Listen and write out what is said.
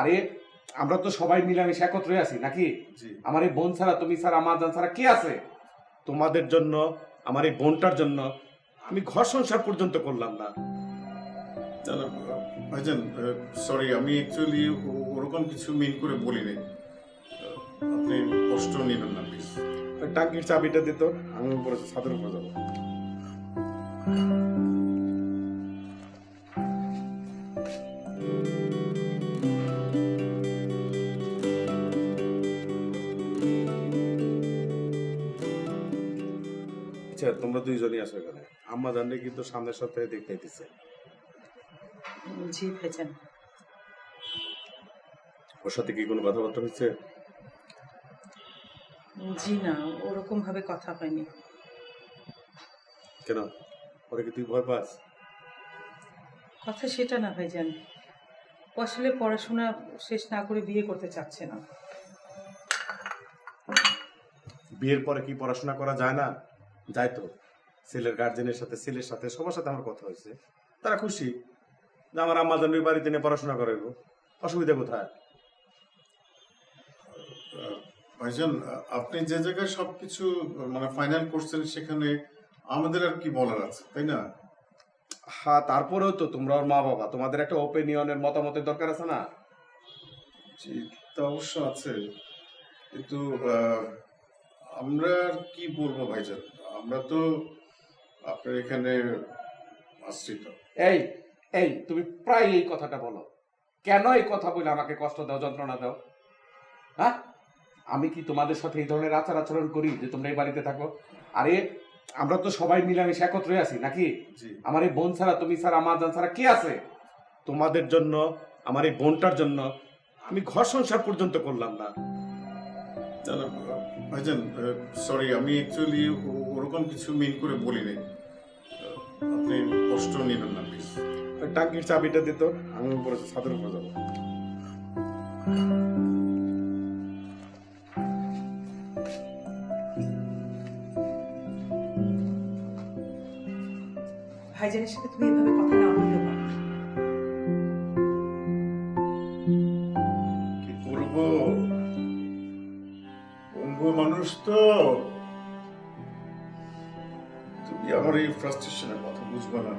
আরে আমরা তো সবাই মিলামিশে একত্রে আছি নাকি? জি। আমার এই বোন ছাড়া তুমি ছাড়া আমার জান ছাড়া কে আছে? তোমাদের জন্য আমার এই বোনটার জন্য আমি ঘর সংসার পর্যন্ত করলাম না। ভাইজান সরি আমি অ্যাকচুয়ালি ওরকম কিছু মিন করে বলি নাই। আপনি কষ্ট নেবেন না প্লিজ টাঙ্কির চাবিটা দিত আমি উপরে ছাদের উপরে যাব। আচ্ছা তোমরা দুইজনই আসো এখানে। আম্মা জানলে কিন্তু সামনের সপ্তাহে দেখতে দিছে। জি ভাইজান ওর সাথে কি কোনো কথাবার্তা হচ্ছে জি না ওরকম ভাবে কথা হয়নি। কেন? ওরে কি তুই ভয় পাস? কথা সেটা না ভাইজান। ও আসলে পড়াশোনা শেষ না করে বিয়ে করতে চাচ্ছে না। বিয়ের পরে কি পড়াশোনা করা যায় না? যায় তো ছেলের গার্জেনের সাথে ছেলের সাথে সবার সাথে আমার কথা হয়েছে। তারা খুশি যে আমার আম্মা জানবি বাড়িতে নিয়ে পড়াশোনা করাইবো অসুবিধা কোথায়? ভাইজান আপনি যে জায়গায় সবকিছু মানে ফাইনাল করছেন সেখানে আমাদের আর কি বলার আছে তাই না? হ্যাঁ তারপরেও তো তোমরা ওর মা বাবা তোমাদের একটা ওপিনিয়নের মতামতের দরকার আছে না? জি তা অবশ্য আছে। কিন্তু আমরা কি বলব ভাইজান? আমরা তো আপনার এখানে আশ্রিত। এই এই তুমি প্রায় এই কথাটা বলো। কেন এই কথা বলে আমাকে কষ্ট দাও যন্ত্রণা দাও? হ্যাঁ? আমি কি তোমাদের সাথে এই ধরনের আচার আচরণ করি যে তোমরা এই বাড়িতে থাকো? আরে আমরা তো সবাই মিলামিশে একত্রে আছি নাকি? জি। আমার এই বোন ছাড়া তুমি ছাড়া আমার জান ছাড়া কে আছে? তোমাদের জন্য আমার এই বোনটার জন্য আমি ঘর সংসার পর্যন্ত করলাম না। ভাইজান সরি আমি অ্যাকচুয়ালি ওরকম কিছু মিন করে বলি নাই। আপনি কষ্ট নেবেন না প্লিজ টাঙ্কির চাবিটা দিত আমি উপরে ছাদের উপরে যাব। ভাইজানের সাথে তুমি এভাবে কথা না বলতে পারো। পঙ্গু মানুষ তো। তুমি আমার এই ফ্রাস্ট্রেশনের কথা বুঝবে না।